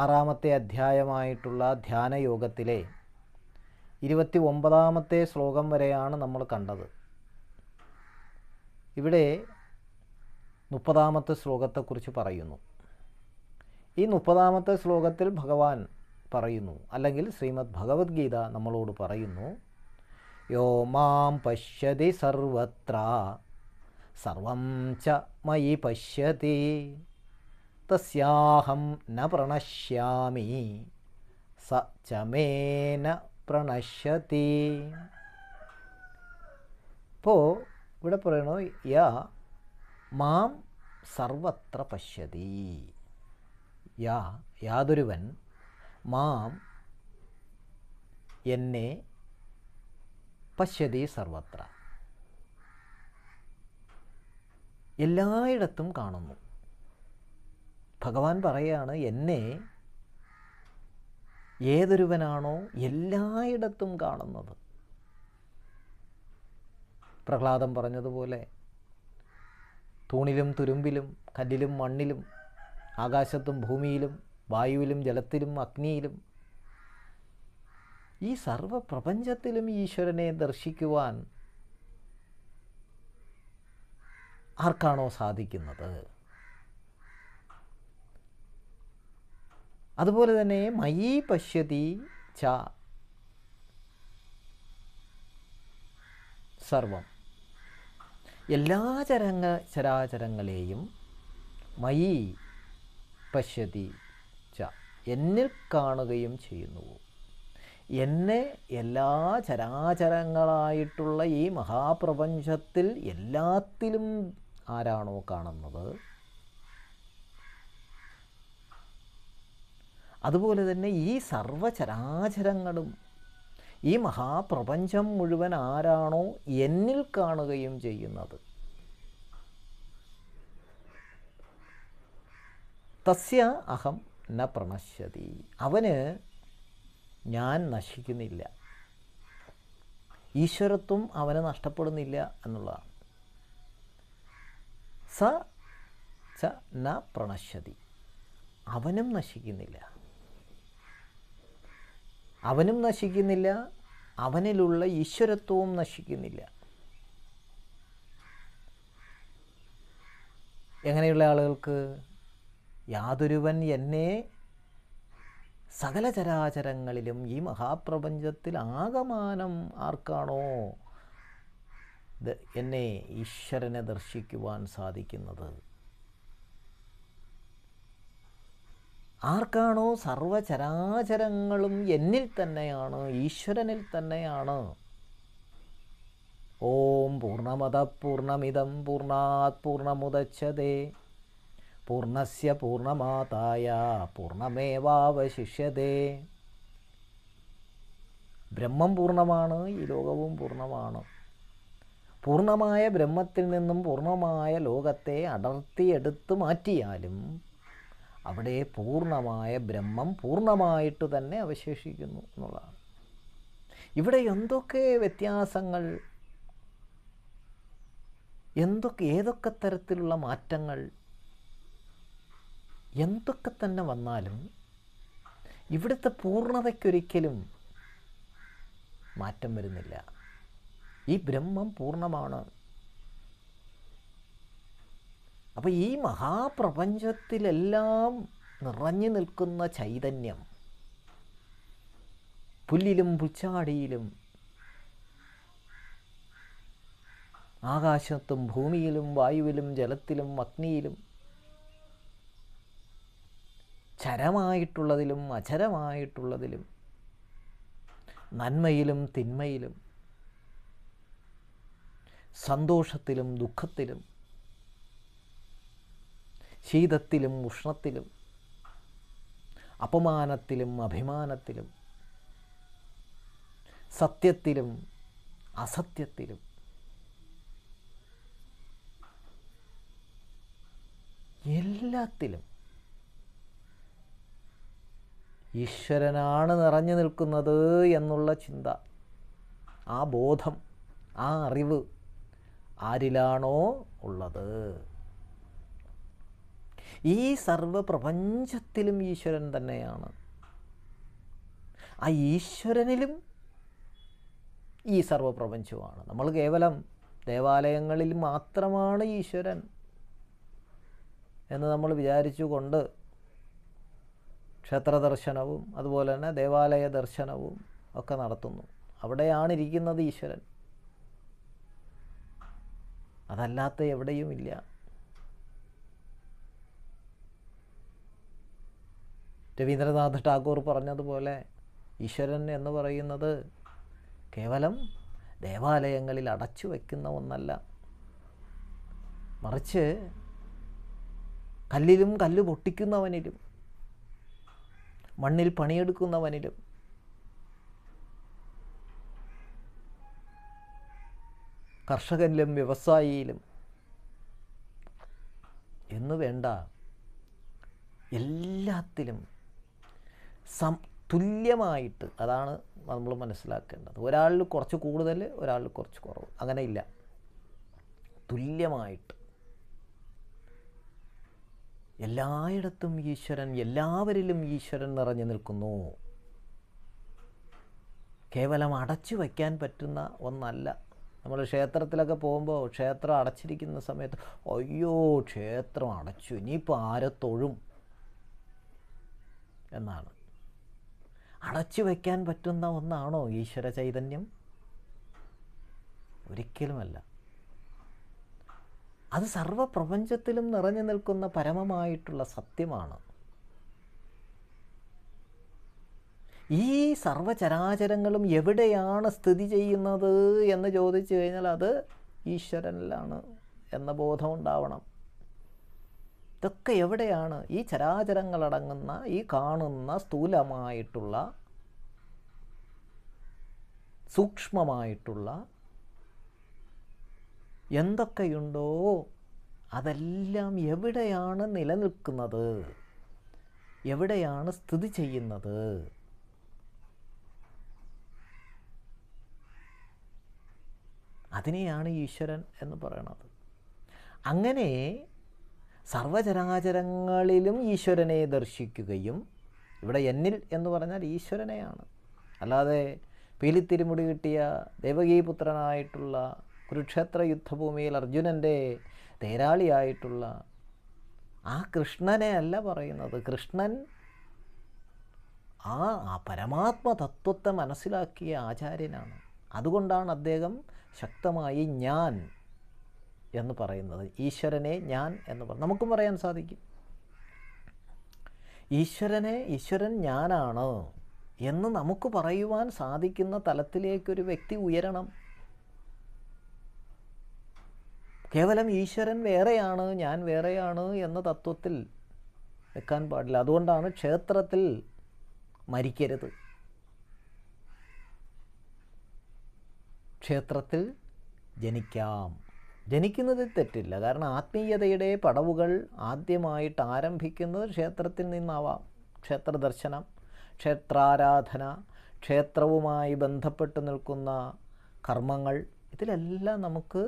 ആറാമത്തെ അധ്യായമായിട്ടുള്ള ധ്യാനയോഗത്തിലെ ഇരുപത്തി ഒമ്പതാമത്തെ ശ്ലോകം വരെയാണ് നമ്മൾ കണ്ടത്. ഇവിടെ മുപ്പതാമത്തെ ശ്ലോകത്തെക്കുറിച്ച് പറയുന്നു. ഈ മുപ്പതാമത്തെ ശ്ലോകത്തിൽ ഭഗവാൻ പറയുന്നു അല്ലെങ്കിൽ ശ്രീമദ് ഭഗവത്ഗീത നമ്മളോട് പറയുന്നു യോ മാം പശ്യതി സർവത്ര സർവം ച മയി പശ്യതി. തസ്യാഹം ന പ്രണശ്യാമി സ ചമേന പ്രണശ്യതി ഇപ്പോൾ ഇവിടെ പറയണോ യ മാം സർവത്ര പശ്യതി। യാ യാതൊരുവൻ മാം എന്നെ പശ്യതി സർവത്ര। എല്ലായിടത്തും കാണുന്നു. ഭഗവാൻ പറയാണ് എന്നെ ഏതൊരുവനാണോ എല്ലായിടത്തും കാണുന്നത്. പ്രഹ്ലാദം പറഞ്ഞതുപോലെ തൂണിലും തുരുമ്പിലും കല്ലിലും മണ്ണിലും ആകാശത്തും ഭൂമിയിലും വായുവിലും ജലത്തിലും അഗ്നിയിലും ഈ സർവപ്രപഞ്ചത്തിലും ഈശ്വരനെ ദർശിക്കുവാൻ ആർക്കാണോ സാധിക്കുന്നത്? അതുപോലെ തന്നെ മയി പശ്യതി ച. സർവം. എല്ലാ ചരങ്ങ ചരാചരങ്ങളെയും മയി പശ്യതി ച. എന്നിൽ കാണുകയും ചെയ്യുന്നു. എന്നെ എല്ലാ ചരാചരങ്ങളായിട്ടുള്ള ഈ മഹാപ്രപഞ്ചത്തിൽ എല്ലാത്തിലും ആരാണോ കാണുന്നത്? അതുപോലെ തന്നെ ഈ സർവചരാചരങ്ങളും ഈ മഹാപ്രപഞ്ചം മുഴുവൻ ആരാണോ എന്നിൽ കാണുകയും ചെയ്യുന്നത്. തസ്യ അഹം ന പ്രണശ്യതി. അവന് ഞാൻ നശിക്കുന്നില്ല. ഈശ്വരത്വം അവന് നഷ്ടപ്പെടുന്നില്ല എന്നുള്ളതാണ്. സ ച ന പ്രണശ്യതി. അവനും നശിക്കുന്നില്ല. അവനും നശിക്കുന്നില്ല അവനിലുള്ള ഈശ്വരത്വവും നശിക്കുന്നില്ല. എങ്ങനെയുള്ള ആളുകൾക്ക്? യാതൊരുവൻ എന്നെ സകല ചരാചരങ്ങളിലും ഈ മഹാപ്രപഞ്ചത്തിൽ ആകമാനം ആർക്കാണോ എന്നെ ഈശ്വരനെ ദർശിക്കുവാൻ സാധിക്കുന്നത്? ആർക്കാണോ സർവചരാചരങ്ങളും എന്നിൽ തന്നെയാണ് ഈശ്വരനിൽ തന്നെയാണ്. ഓം പൂർണമത പൂർണമിതം പൂർണാത് പൂർണമുദച്ഛതേ പൂർണസ്യ പൂർണമാതായ പൂർണമേവാവശിഷ്യതേ ബ്രഹ്മം പൂർണമാണ് ഈ ലോകവും പൂർണമാണ് പൂർണമായ ബ്രഹ്മത്തിൽ നിന്നും പൂർണമായ ലോകത്തെ അടർത്തിയെടുത്ത് മാറ്റിയാലും അവിടെ പൂർണമായ ബ്രഹ്മം പൂർണമായിട്ട് തന്നെ അവശേഷിക്കുന്നു എന്നുള്ളതാണ്. ഇവിടെ എന്തൊക്കെ വ്യത്യാസങ്ങൾ എന്തൊക്കെ ഏതൊക്കെ തരത്തിലുള്ള മാറ്റങ്ങൾ എന്തൊക്കെ തന്നെ വന്നാലും ഇവിടുത്തെ പൂർണതയ്ക്കൊരിക്കലും മാറ്റം വരുന്നില്ല. ഈ ബ്രഹ്മം പൂർണമാണ് അപ്പോൾ ഈ മഹാപ്രപഞ്ചത്തിലെല്ലാം നിറഞ്ഞു നിൽക്കുന്ന ചൈതന്യം പുല്ലിലും പുച്ചാടിയിലും ആകാശത്തും ഭൂമിയിലും വായുവിലും ജലത്തിലും അഗ്നിയിലും ചരമായിട്ടുള്ളതിലും അചരമായിട്ടുള്ളതിലും നന്മയിലും തിന്മയിലും സന്തോഷത്തിലും ദുഃഖത്തിലും ശീതത്തിലും ഉഷ്ണത്തിലും അപമാനത്തിലും അഭിമാനത്തിലും സത്യത്തിലും അസത്യത്തിലും എല്ലാത്തിലും ഈശ്വരനാണ് നിറഞ്ഞു നിൽക്കുന്നത് എന്നുള്ള ചിന്ത ആ ബോധം ആ അറിവ് ആരിലാണോ ഉള്ളത്? ഈ സർവപ്രപഞ്ചത്തിലും ഈശ്വരൻ തന്നെയാണ്. ആ ഈശ്വരനിലും ഈ സർവപ്രപഞ്ചമാണ് നമ്മൾ കേവലം ദേവാലയങ്ങളിൽ മാത്രമാണ് ഈശ്വരൻ എന്ന് നമ്മൾ വിചാരിച്ചുകൊണ്ട് ക്ഷേത്ര ദർശനവും അതുപോലെ തന്നെ ദേവാലയ ദർശനവും ഒക്കെ നടത്തുന്നു. അവിടെയാണ് ഇരിക്കുന്നത് ഈശ്വരൻ. അതല്ലാത്ത എവിടെയും രവീന്ദ്രനാഥ് ടാഗോർ പറഞ്ഞതുപോലെ ഈശ്വരൻ എന്ന് പറയുന്നത് കേവലം ദേവാലയങ്ങളിൽ അടച്ചു വയ്ക്കുന്ന ഒന്നല്ല. മറിച്ച് കല്ലിലും കല്ല് പൊട്ടിക്കുന്നവനിലും മണ്ണിൽ പണിയെടുക്കുന്നവനിലും കർഷകനിലും വ്യവസായിയിലും എന്നു വേണ്ട എല്ലാത്തിലും സം തുല്യമായിട്ട് അതാണ് നമ്മൾ മനസ്സിലാക്കേണ്ടത്. ഒരാളിൽ കുറച്ച് കൂടുതൽ ഒരാളിൽ കുറച്ച് കുറവ്. അങ്ങനെ ഇല്ല. തുല്യമായിട്ട്. എല്ലായിടത്തും ഈശ്വരൻ എല്ലാവരിലും ഈശ്വരൻ നിറഞ്ഞു നിൽക്കുന്നു. കേവലം അടച്ചു വയ്ക്കാൻ പറ്റുന്ന ഒന്നല്ല. നമ്മൾ ക്ഷേത്രത്തിലൊക്കെ പോകുമ്പോൾ ക്ഷേത്രം അടച്ചിരിക്കുന്ന സമയത്ത് അയ്യോ ക്ഷേത്രം അടച്ചു. ഇനിയിപ്പോൾ ആരെ തൊഴും? എന്നാണ്. അടച്ചു വയ്ക്കാൻ പറ്റുന്ന ഒന്നാണോ ഈശ്വര ചൈതന്യം? ഒരിക്കലുമല്ല. അത് സർവപ്രപഞ്ചത്തിലും നിറഞ്ഞു നിൽക്കുന്ന പരമമായിട്ടുള്ള സത്യമാണ്. ഈ സർവചരാചരങ്ങളും എവിടെയാണ് സ്ഥിതി ചെയ്യുന്നത് എന്ന് ചോദിച്ചു കഴിഞ്ഞാൽ അത് ഈശ്വരനിലാണ് എന്ന ബോധമുണ്ടാവണം. ഇതൊക്കെ എവിടെയാണ്? ഈ ചരാചരങ്ങളടങ്ങുന്ന ഈ കാണുന്ന സ്ഥൂലമായിട്ടുള്ള സൂക്ഷ്മമായിട്ടുള്ള എന്തൊക്കെയുണ്ടോ അതെല്ലാം എവിടെയാണ് നിലനിൽക്കുന്നത്? എവിടെയാണ് സ്ഥിതി ചെയ്യുന്നത്? അതിനെയാണ് ഈശ്വരൻ എന്ന് പറയണത്. അങ്ങനെ സർവചരാചരങ്ങളിലും ഈശ്വരനെ ദർശിക്കുകയും ഇവിടെ എന്നിൽ എന്ന് പറഞ്ഞാൽ ഈശ്വരനെയാണ്. അല്ലാതെ പീലിത്തിരുമുടി കിട്ടിയ ദേവകീപുത്രനായിട്ടുള്ള കുരുക്ഷേത്ര യുദ്ധഭൂമിയിൽ അർജുനന്റെ തേരാളിയായിട്ടുള്ള ആ കൃഷ്ണനെ അല്ല പറയുന്നത്. കൃഷ്ണൻ ആ ആ പരമാത്മ തത്വത്തെ മനസ്സിലാക്കിയ ആചാര്യനാണ്. അതുകൊണ്ടാണ് അദ്ദേഹം ശക്തമായി ഞാൻ എന്ന് പറയുന്നത് ഈശ്വരനെ ഞാൻ എന്ന് പറഞ്ഞു നമുക്കും പറയാൻ സാധിക്കും. ഈശ്വരനെ ഈശ്വരൻ ഞാനാണ് എന്ന് നമുക്ക് പറയുവാൻ സാധിക്കുന്ന തലത്തിലേക്കൊരു വ്യക്തി ഉയരണം. കേവലം ഈശ്വരൻ വേറെയാണ് ഞാൻ വേറെയാണ് എന്ന തത്വത്തിൽ വെക്കാൻ പാടില്ല. അതുകൊണ്ടാണ് ക്ഷേത്രത്തിൽ മരിക്കരുത്. ക്ഷേത്രത്തിൽ ജനിക്കാം. ജനിക്കുന്നതിൽ തെറ്റില്ല. കാരണം ആത്മീയതയുടെ പടവുകൾ ആദ്യമായിട്ട് ആരംഭിക്കുന്നത് ക്ഷേത്രത്തിൽ നിന്നാവാം. ക്ഷേത്ര ദർശനം ക്ഷേത്രാരാധന ക്ഷേത്രവുമായി ബന്ധപ്പെട്ട് നിൽക്കുന്ന കർമ്മങ്ങൾ ഇതിലെല്ലാം നമുക്ക്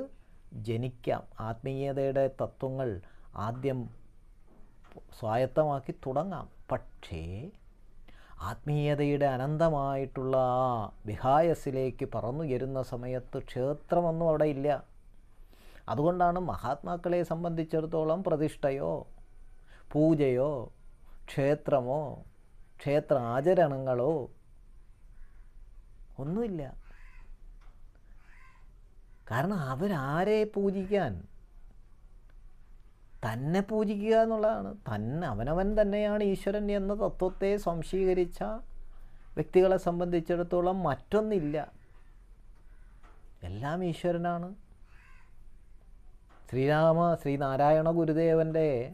ജനിക്കാം. ആത്മീയതയുടെ തത്വങ്ങൾ ആദ്യം സ്വായത്തമാക്കി തുടങ്ങാം. പക്ഷേ ആത്മീയതയുടെ അനന്തമായിട്ടുള്ള ആ വിഹായസിലേക്ക് പറന്നുയരുന്ന സമയത്ത് ക്ഷേത്രമൊന്നും അവിടെ ഇല്ല. അതുകൊണ്ടാണ് മഹാത്മാക്കളെ സംബന്ധിച്ചിടത്തോളം പ്രതിഷ്ഠയോ പൂജയോ ക്ഷേത്രമോ ക്ഷേത്ര ആചരണങ്ങളോ ഒന്നുമില്ല. കാരണം അവരാരെ പൂജിക്കാൻ തന്നെ പൂജിക്കുക എന്നുള്ളതാണ്. തന്നെ അവനവൻ തന്നെയാണ് ഈശ്വരൻ എന്ന തത്വത്തെ സംശീകരിച്ച വ്യക്തികളെ സംബന്ധിച്ചിടത്തോളം മറ്റൊന്നില്ല. എല്ലാം ഈശ്വരനാണ്. ശ്രീരാമ ശ്രീനാരായണ ഗുരുദേവന്റെ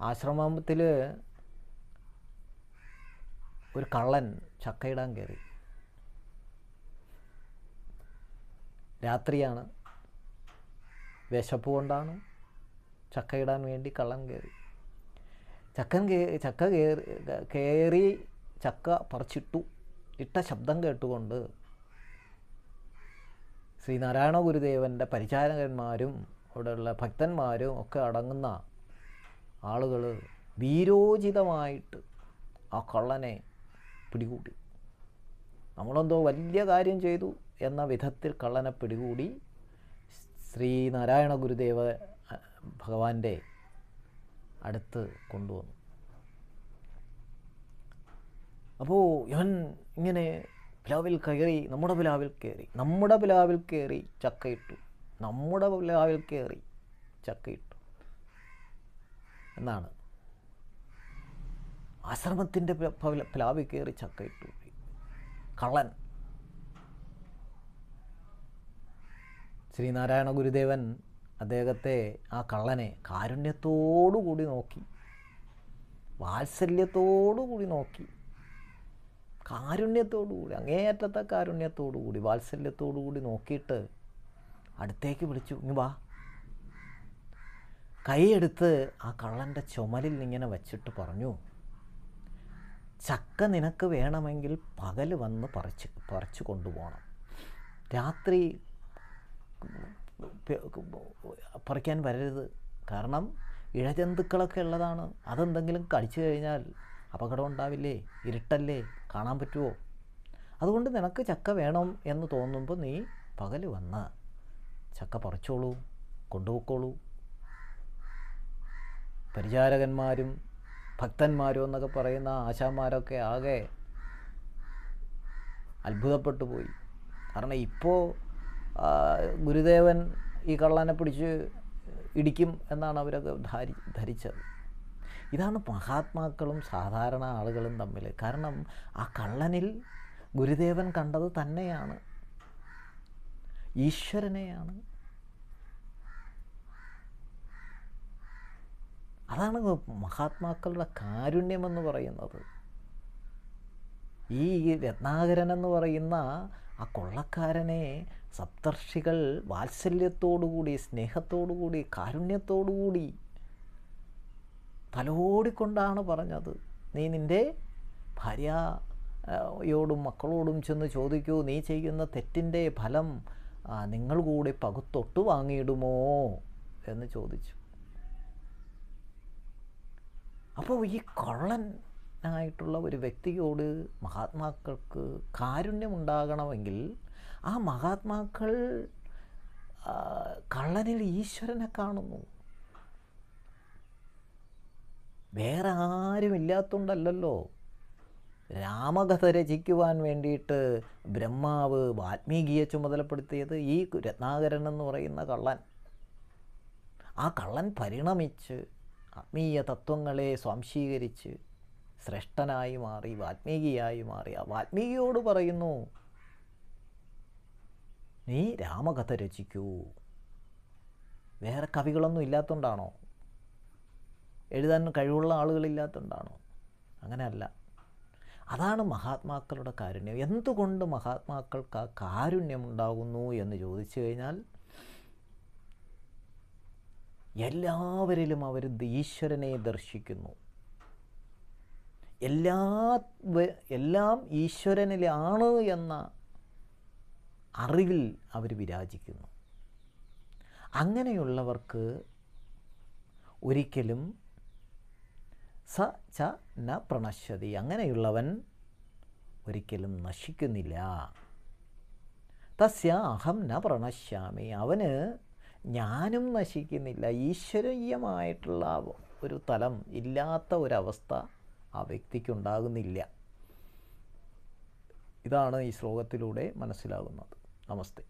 ആശ്രമത്തിൽ ഒരു കള്ളൻ ചക്കയിടാൻ കയറി. രാത്രിയാണ്. വിശപ്പ് കൊണ്ടാണ് ചക്കയിടാൻ വേണ്ടി കള്ളൻ കയറി. ചക്കൻ കേ ചക്ക കയറി കയറി ചക്ക പറിച്ചിട്ടു. ഇട്ട ശബ്ദം കേട്ടുകൊണ്ട് ശ്രീനാരായണ ഗുരുദേവന്റെ പരിചാരകന്മാരും അവിടെയുള്ള ഭക്തന്മാരും ഒക്കെ അടങ്ങുന്ന ആളുകൾ വീരോചിതമായിട്ട് ആ കള്ളനെ പിടികൂടി. നമ്മളെന്തോ വലിയ കാര്യം ചെയ്തു എന്ന വിധത്തിൽ കള്ളനെ പിടികൂടി ശ്രീനാരായണ ഗുരുദേവ ഭഗവാന്റെ അടുത്ത് കൊണ്ടുവന്നു. അപ്പോൾ ഇവൻ ഇങ്ങനെ പ്ലാവിൽ കയറി നമ്മുടെ പിലാവിൽ കയറി നമ്മുടെ പിലാവിൽ കയറി ചക്കയിട്ടു. നമ്മുടെ പിലാവിൽ കയറി ചക്കയിട്ടു. എന്നാണ്. ആശ്രമത്തിന്റെ പ്ല- പ്ല- പ്ലാവിൽ കയറി ചക്കയിട്ടു. കള്ളൻ. ശ്രീനാരായണ ഗുരുദേവൻ അദ്ദേഹത്തെ ആ കള്ളനെ കാരുണ്യത്തോടു കൂടി നോക്കി വാത്സല്യത്തോടു കൂടി നോക്കി കാരുണ്യത്തോടു കൂടി അങ്ങേയറ്റത്തെ കാരുണ്യത്തോടുകൂടി വാത്സല്യത്തോടുകൂടി നോക്കിയിട്ട് അടുത്തേക്ക് വിളിച്ചു ഇങ്ങ് വാ. കൈയെടുത്ത് ആ കള്ളന്റെ ചുമലിൽ ഇങ്ങനെ വച്ചിട്ട് പറഞ്ഞു ചക്ക നിനക്ക് വേണമെങ്കിൽ പകൽ വന്ന് പറിച്ച് പറിച്ചു കൊണ്ടുപോകണം. രാത്രി പറിക്കാൻ വരരുത്. കാരണം ഇഴജന്തുക്കളൊക്കെ ഉള്ളതാണ്. അതെന്തെങ്കിലും കടിച്ചു കഴിഞ്ഞാൽ അപകടം ഉണ്ടാവില്ലേ? ഇരുട്ടല്ലേ? കാണാൻ പറ്റുമോ അതുകൊണ്ട് നിനക്ക് ചക്ക വേണം എന്ന് തോന്നുമ്പോൾ നീ പകൽ വന്ന് ചക്ക പറിച്ചോളൂ കൊണ്ടുപോയിക്കോളൂ. പരിചാരകന്മാരും ഭക്തന്മാരും എന്നൊക്കെ പറയുന്ന ആശാന്മാരൊക്കെ ആകെ അത്ഭുതപ്പെട്ടു പോയി. കാരണം ഇപ്പോൾ ഗുരുദേവൻ ഈ കള്ളനെ പിടിച്ച് ഇടിക്കും എന്നാണ് അവരൊക്കെ ധാരി ധരിച്ചത്. ഇതാണ് മഹാത്മാക്കളും സാധാരണ ആളുകളും തമ്മിൽ കാരണം ആ കള്ളനിൽ ഗുരുദേവൻ കണ്ടത് തന്നെയാണ്. ഈശ്വരനെയാണ്. അതാണ് മഹാത്മാക്കളുടെ കാരുണ്യമെന്ന് പറയുന്നത്. ഈ രത്നാകരൻ എന്ന് പറയുന്ന ആ കൊള്ളക്കാരനെ സപ്തർഷികൾ വാത്സല്യത്തോടുകൂടി സ്നേഹത്തോടുകൂടി കാരുണ്യത്തോടുകൂടി തലോടിക്കൊണ്ടാണ് പറഞ്ഞത്. നീ നിന്റെ ഭാര്യയോടും മക്കളോടും ചെന്ന് ചോദിക്കൂ. നീ ചെയ്യുന്ന തെറ്റിന്റെ ഫലം നിങ്ങൾ കൂടി പകുത്തൊട്ട് വാങ്ങിയിടുമോ? എന്ന് ചോദിച്ചു. അപ്പോൾ ഈ കൊള്ളനായിട്ടുള്ള ഒരു വ്യക്തിയോട് മഹാത്മാക്കൾക്ക് കാരുണ്യമുണ്ടാകണമെങ്കിൽ ആ മഹാത്മാക്കൾ കള്ളനിൽ ഈശ്വരനെ കാണുന്നു. വേറെ ആരും ഇല്ലാത്തതുകൊണ്ടല്ലോ രാമകഥ രചിക്കുവാൻ വേണ്ടിയിട്ട് ബ്രഹ്മാവ് വാൽമീകിയെ ചുമതലപ്പെടുത്തിയത് ഈ രത്നാകരൻ എന്ന് പറയുന്ന കള്ളൻ. ആ കള്ളൻ പരിണമിച്ച് ആത്മീയ തത്വങ്ങളെ സ്വാംശീകരിച്ച് ശ്രേഷ്ഠനായി മാറി വാൽമീകിയായി മാറി. ആ വാൽമീകിയോട് പറയുന്നു നീ രാമകഥ രചിക്കൂ. വേറെ കവികളൊന്നും ഇല്ലാത്തതുകൊണ്ടാണോ എഴുതാൻ കഴിവുള്ള ആളുകളില്ലാത്തതുകൊണ്ടാണോ? അങ്ങനെയല്ല. അതാണ് മഹാത്മാക്കളുടെ കാരുണ്യം. എന്തുകൊണ്ട് മഹാത്മാക്കൾക്ക് ആ കാരുണ്യമുണ്ടാകുന്നു എന്ന് ചോദിച്ചു കഴിഞ്ഞാൽ എല്ലാവരിലും അവർ ഈശ്വരനെ ദർശിക്കുന്നു. എല്ലാ എല്ലാം ഈശ്വരനിലാണ് എന്ന അറിവിൽ അവർ വിരാജിക്കുന്നു. അങ്ങനെയുള്ളവർക്ക് ഒരിക്കലും സ ച ന പ്രണശ്യതി. അങ്ങനെയുള്ളവൻ ഒരിക്കലും നശിക്കുന്നില്ല. തസ്യ അഹം ന പ്രണശ്യാമി. അവന് ഞാനും നശിക്കുന്നില്ല. ഈശ്വരീയമായിട്ടുള്ള ഒരു തലം ഇല്ലാത്ത ഒരവസ്ഥ ആ വ്യക്തിക്കുണ്ടാകുന്നില്ല. ഇതാണ് ഈ ശ്ലോകത്തിലൂടെ മനസ്സിലാകുന്നത്. നമസ്തേ.